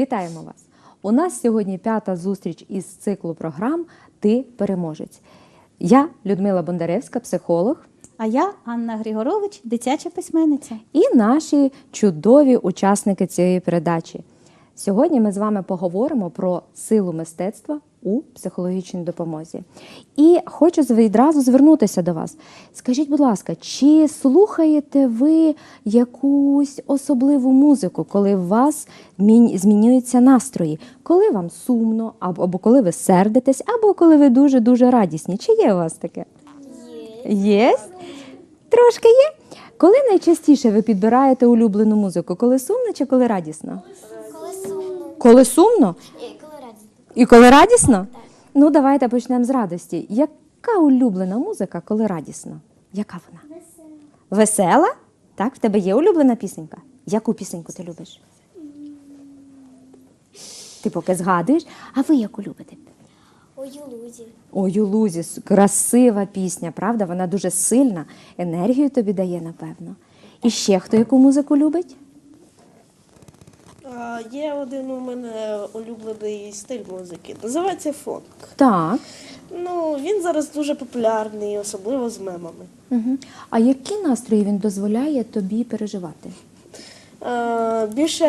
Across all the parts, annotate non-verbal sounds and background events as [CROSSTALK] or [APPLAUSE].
Вітаємо вас! У нас сьогодні п'ята зустріч із циклу програм Ти переможець. Я Людмила Бондаревська, психолог, А я Анна Григорович, дитяча письменниця. і наші чудові учасники цієї передачі. Сьогодні ми з вами поговоримо про силу мистецтва у психологічній допомозі. І хочу відразу звернутися до вас. Скажіть, будь ласка, чи слухаєте ви якусь особливу музику, коли у вас змінюються настрої? Коли вам сумно, або, коли ви сердитесь, або коли ви дуже-дуже радісні? Чи є у вас таке? Є. Є? Трошки є. Коли найчастіше ви підбираєте улюблену музику? Коли сумно чи коли радісно? Коли сумно. Коли сумно І коли радісно. Ну, давайте почнемо з радості. Яка улюблена музика, коли радісно? Яка вона? Весела? Весела? Так, в тебе є улюблена пісенька? Яку пісеньку ти любиш? Ти поки згадуєш, а ви яку любите? У Юлузі. Ой, у лузі, красива пісня, правда? Вона дуже сильна, енергію тобі дає, напевно. І ще хто яку музику любить? Є один у мене улюблений стиль музики. Називається фонк. Так. Ну, він зараз дуже популярний, особливо з мемами. Угу. А які настрої він дозволяє тобі переживати? А, більше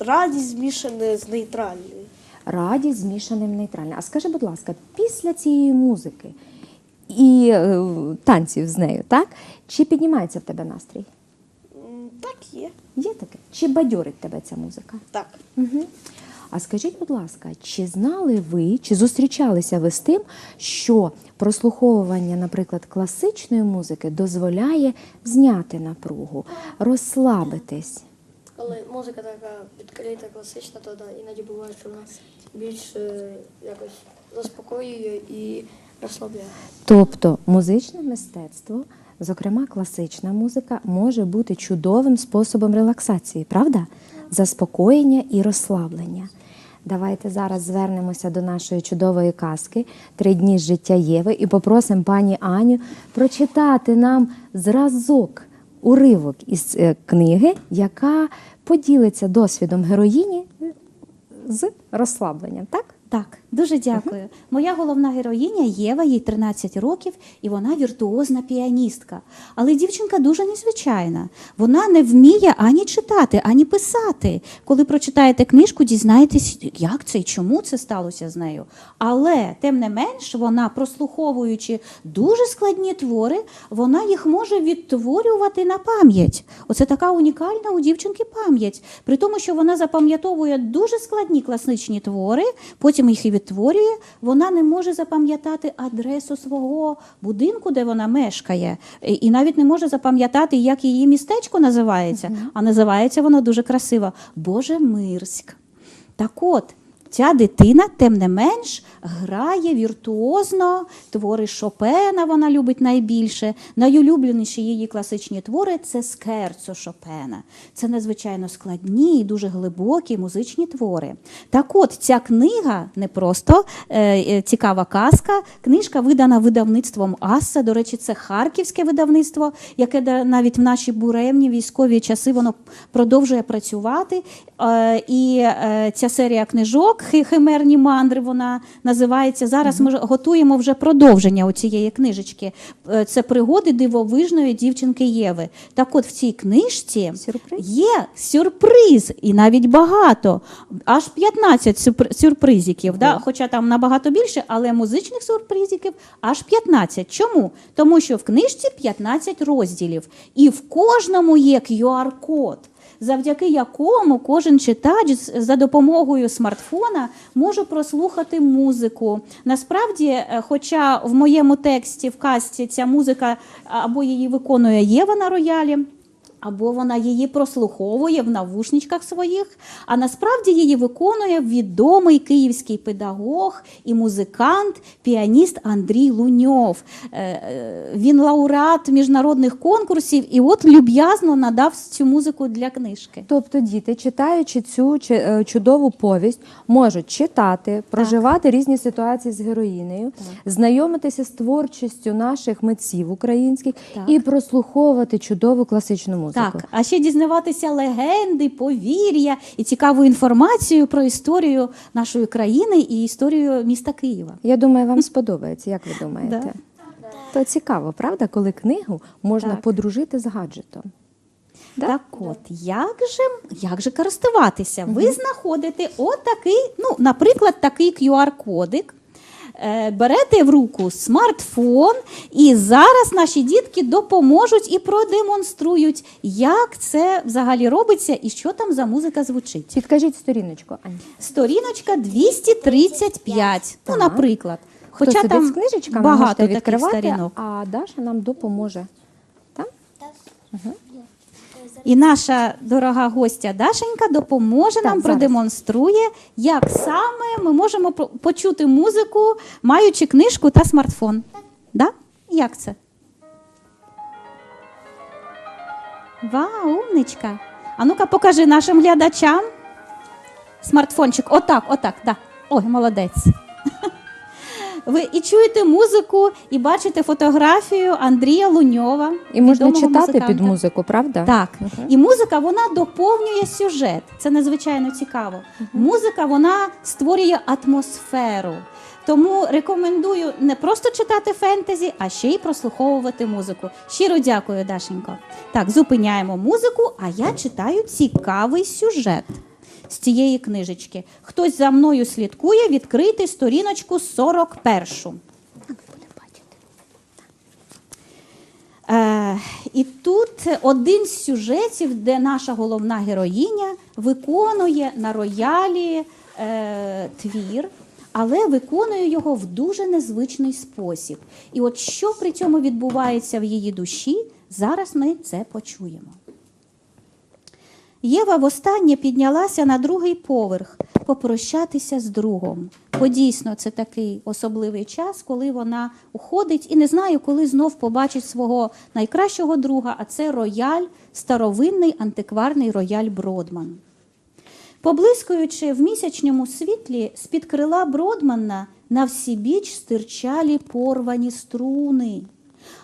радість змішана з нейтральною. Радість змішаним нейтральним. А скажи, будь ласка, після цієї музики і е, танців з нею, так? Чи піднімається в тебе настрій? Так, є. Є таке? Чи бадьорить тебе ця музика? Так. Угу. А скажіть, будь ласка, чи знали ви, чи зустрічалися ви з тим, що прослуховування, наприклад, класичної музики дозволяє зняти напругу, розслабитись? Коли музика така відкрита, класична, то да, іноді буває, що нас більше якось заспокоює і розслабляє. Тобто музичне мистецтво, зокрема класична музика, може бути чудовим способом релаксації, правда? Заспокоєння і розслаблення. Давайте зараз звернемося до нашої чудової казки Три дні з життя Єви і попросимо пані Аню прочитати нам зразок, уривок із е, книги, яка поділиться досвідом героїні з розслабленням. Так? Так, дуже дякую. Моя головна героїня Єва, їй 13 років, і вона віртуозна піаністка. Але дівчинка дуже незвичайна. Вона не вміє ані читати, ані писати. Коли прочитаєте книжку, дізнаєтесь, як це і чому це сталося з нею. Але тим не менш, вона, прослуховуючи дуже складні твори, вона їх може відтворювати на пам'ять. Оце така унікальна у дівчинки пам'ять. При тому, що вона запам'ятовує дуже складні класичні твори, потім їх і відтворює. Вона не може запам'ятати адресу свого будинку, де вона мешкає, і і навіть не може запам'ятати, як її містечко називається. А називається воно дуже красиво Божемирськ. Так от, ця дитина, тим не менш, грає віртуозно твори Шопена, вона любить найбільше. Найулюбленіші її класичні твори це скерцо Шопена. Це надзвичайно складні і дуже глибокі музичні твори. Так от, ця книга не просто е, е, цікава казка. Книжка видана видавництвом Асса. До речі, це харківське видавництво, яке навіть в наші буремні військові часи воно продовжує працювати. Е, і е, ця серія книжок «Хи- Химерні мандри вона називається. Зараз ми готуємо вже продовження цієї книжечки. Е, Це пригоди дивовижної дівчинки Єви. Так от в цій книжці Сюрприз? є сюрприз, і навіть багато. Аж 15 сюрпри- сюрпризиків. Да? Хоча там набагато більше, але музичних сюрпризиків аж 15. Чому? Тому що в книжці 15 розділів, і в кожному є QR-код. Завдяки якому кожен читач за допомогою смартфона може прослухати музику. Насправді, е, хоча в моєму тексті в касті ця музика або її виконує Єва на роялі, або вона її прослуховує в навушничках своїх, а насправді її виконує відомий київський педагог і музикант, піаніст Андрій Луньов. Е, е, Він лауреат міжнародних конкурсів і от люб'язно надав цю музику для книжки. Тобто діти, читаючи цю е, чудову повість, можуть читати, проживати різні ситуації з героїнею, знайомитися з творчістю наших митців українських Так. і прослуховувати чудову класичну музику. Музику. Так, а ще дізнаватися легенди, повір'я і цікаву інформацію про історію нашої країни і історію міста Києва. Я думаю, вам сподобається, як ви думаєте? Да. То цікаво, правда, коли книгу можна Так. подружити з гаджетом. Да? Так от, як же, як же користуватися? Ви знаходите отакий, ну, наприклад, такий QR-кодик. Е, Берете в руку смартфон, і зараз наші дітки допоможуть і продемонструють, як це взагалі робиться і що там за музика звучить. Підкажіть сторіночку, Ань. Сторіночка 235. Ну, наприклад. Хто Хоча сидить там з книжечками, багато можете таких відкривати, сторінок. а Даша нам допоможе. Так? Так. І наша дорога гостя Дашенька допоможе нам, зараз. продемонструє, як саме ми можемо по- почути музику, маючи книжку та смартфон. Да? Як це? Вау, умничка. А ну-ка покажи нашим глядачам. Смартфончик. Отак, отак, да. Ой, молодець. [LAUGHS] Ви і чуєте музику, і бачите фотографію Андрія Луньова. І можна читати під музику, правда? Так. Мгм. І музика вона доповнює сюжет. Це надзвичайно цікаво. Музика вона створює атмосферу. Тому рекомендую не просто читати фентезі, а ще й прослуховувати музику. Щиро дякую, Дашенько. Так, зупиняємо музику, а я читаю цікавий сюжет з цієї книжечки. Хтось за мною слідкує, відкрити сторіночку 41. Е, і тут один з сюжетів, де наша головна героїня виконує на роялі е, твір, але виконує його в дуже незвичний спосіб. І от що при цьому відбувається в її душі, зараз ми це почуємо. Єва востаннє піднялася на другий поверх попрощатися з другом. Бо дійсно це такий особливий час, коли вона уходить і не знає, коли знов побачить свого найкращого друга, а це рояль, старовинний антикварний рояль Бродман. Поблискуючи в місячному світлі, з-під крила Бродмана на всібіч стирчалі порвані струни.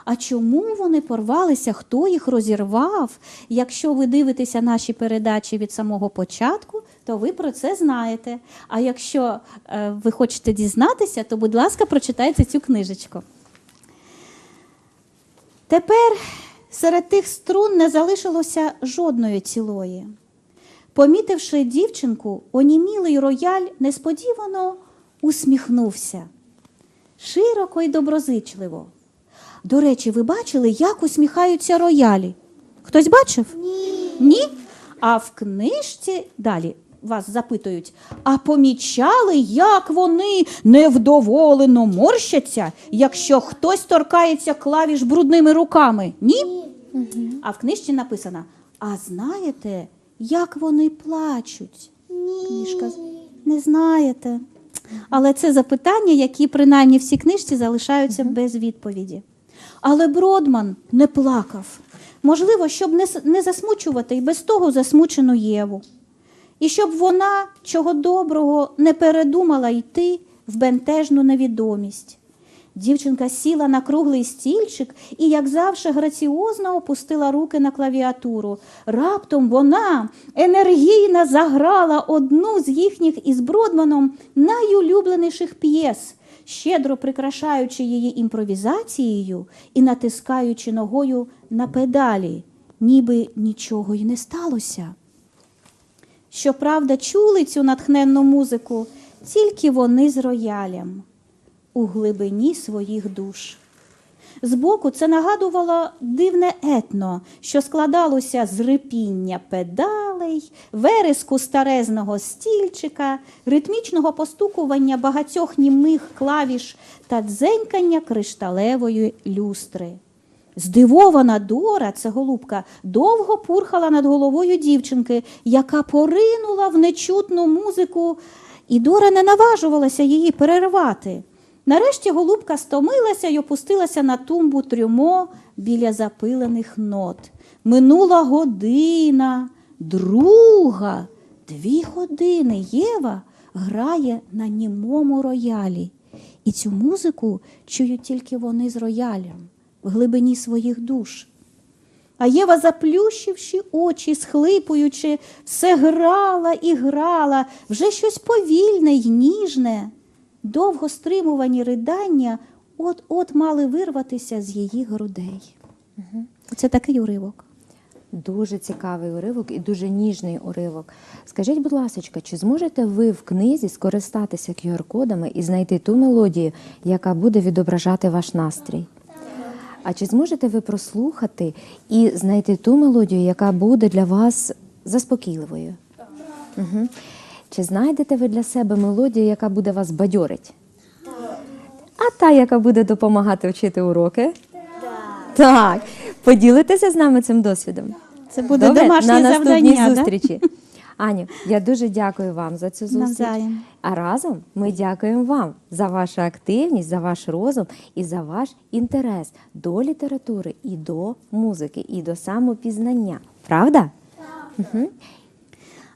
А чому вони порвалися, хто їх розірвав? Якщо ви дивитеся наші передачі від самого початку, то ви про це знаєте. А якщо е, ви хочете дізнатися, то, будь ласка, прочитайте цю книжечку. Тепер серед тих струн не залишилося жодної цілої. Помітивши дівчинку, онімілий рояль несподівано усміхнувся широко і доброзичливо. До речі, ви бачили, як усміхаються роялі? Хтось бачив? Ні. Ні? А в книжці далі вас запитують: а помічали, як вони невдоволено морщаться, якщо хтось торкається клавіш брудними руками? Ні? А в книжці написано: а знаєте, як вони плачуть? Ні. Книжка не знаєте. Але це запитання, які принаймні в цій книжці залишаються без відповіді. Але Бродман не плакав. Можливо, щоб не, засмучувати і без того засмучену Єву. І щоб вона чого доброго не передумала йти в бентежну невідомість. Дівчинка сіла на круглий стільчик і, як завжди, граціозно опустила руки на клавіатуру. Раптом вона енергійно заграла одну з їхніх із Бродманом найулюбленіших п'єс, щедро прикрашаючи її імпровізацією і натискаючи ногою на педалі, ніби нічого й не сталося. Щоправда, чули цю натхненну музику тільки вони з роялем у глибині своїх душ. Збоку це нагадувало дивне етно, що складалося з рипіння педалей, вереску старезного стільчика, ритмічного постукування багатьох німих клавіш та дзенькання кришталевої люстри. Здивована Дора, це голубка, довго пурхала над головою дівчинки, яка поринула в нечутну музику, і Дора не наважувалася її перервати. Нарешті голубка стомилася й опустилася на тумбу трюмо біля запилених нот. Минула година, друга, дві години Єва грає на німому роялі. І цю музику чують тільки вони з роялем в глибині своїх душ. А Єва, заплющивши очі, схлипуючи, все грала і грала, вже щось повільне й ніжне. Довго стримувані ридання от-от мали вирватися з її грудей. Це такий уривок. Дуже цікавий уривок і дуже ніжний уривок. Скажіть, будь ласка, чи зможете ви в книзі скористатися QR-кодами і знайти ту мелодію, яка буде відображати ваш настрій? А чи зможете ви прослухати і знайти ту мелодію, яка буде для вас заспокійливою? Угу. Чи знайдете ви для себе мелодію, яка буде вас бадьорить? А та, яка буде допомагати вчити уроки? Так. Поділитеся з нами цим досвідом. Це буде Добре? домашнє на наступній завдання. да? зустрічі. Аню, я дуже дякую вам за цю зустріч. Навзаєм. А разом ми дякуємо вам за вашу активність, за ваш розум і за ваш інтерес до літератури і до музики, і до самопізнання. Правда? Угу.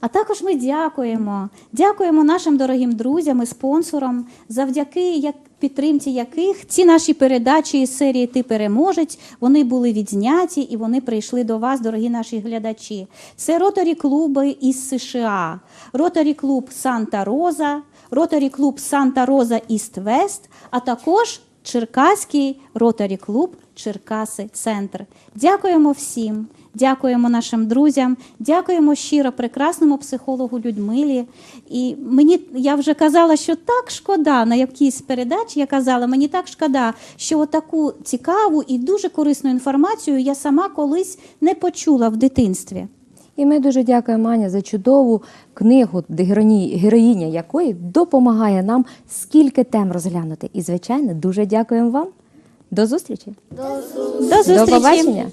А також ми дякуємо. Дякуємо нашим дорогим друзям і спонсорам, завдяки як підтримці яких ці наші передачі із серії Ти переможець вони були відзняті і вони прийшли до вас, дорогі наші глядачі. Це роторі клуби із США, роторі клуб Санта Роза, роторі клуб Санта Роза Іст Вест, а також Черкаський роторі клуб Черкаси Центр. Дякуємо всім. Дякуємо нашим друзям, дякуємо щиро прекрасному психологу Людмилі. І мені я вже казала, що так шкода на якійсь передачі. Я казала, мені так шкода, що таку цікаву і дуже корисну інформацію я сама колись не почула в дитинстві. І ми дуже дякуємо Аня за чудову книгу, героїня якої допомагає нам скільки тем розглянути. І, звичайно, дуже дякуємо вам. До зустрічі. До зустрічі! До побачення.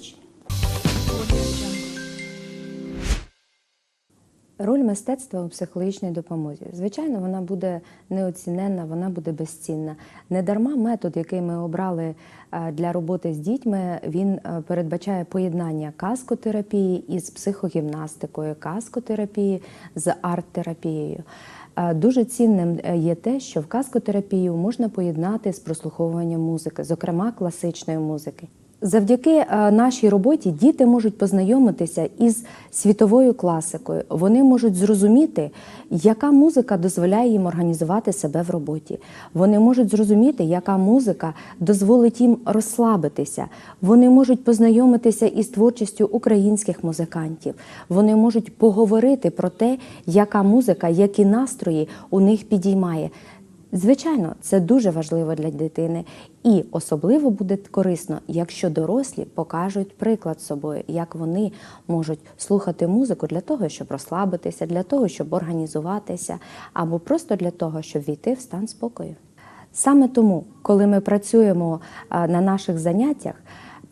Роль мистецтва у психологічній допомозі. Звичайно, вона буде неоціненна, вона буде безцінна. Недарма метод, який ми обрали е, для роботи з дітьми, він е, передбачає поєднання каскотерапії із психогімнастикою, каскотерапії з арт-терапією. Е, Дуже цінним є те, що в каскотерапію можна поєднати з прослуховуванням музики, зокрема класичної музики. Завдяки е, нашій роботі діти можуть познайомитися із світовою класикою. Вони можуть зрозуміти, яка музика дозволяє їм організувати себе в роботі. Вони можуть зрозуміти, яка музика дозволить їм розслабитися. Вони можуть познайомитися із творчістю українських музикантів. Вони можуть поговорити про те, яка музика, які настрої у них підіймає. Звичайно, це дуже важливо для дитини, і особливо буде корисно, якщо дорослі покажуть приклад собою, як вони можуть слухати музику для того, щоб розслабитися, для того, щоб організуватися, або просто для того, щоб війти в стан спокою. Саме тому, коли ми працюємо на наших заняттях,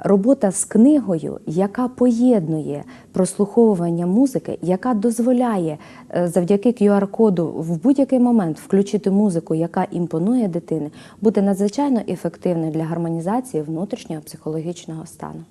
робота з книгою, яка поєднує прослуховування музики, яка дозволяє е, завдяки QR-коду в будь-який момент включити музику, яка імпонує дитини, буде надзвичайно ефективною для гармонізації внутрішнього психологічного стану.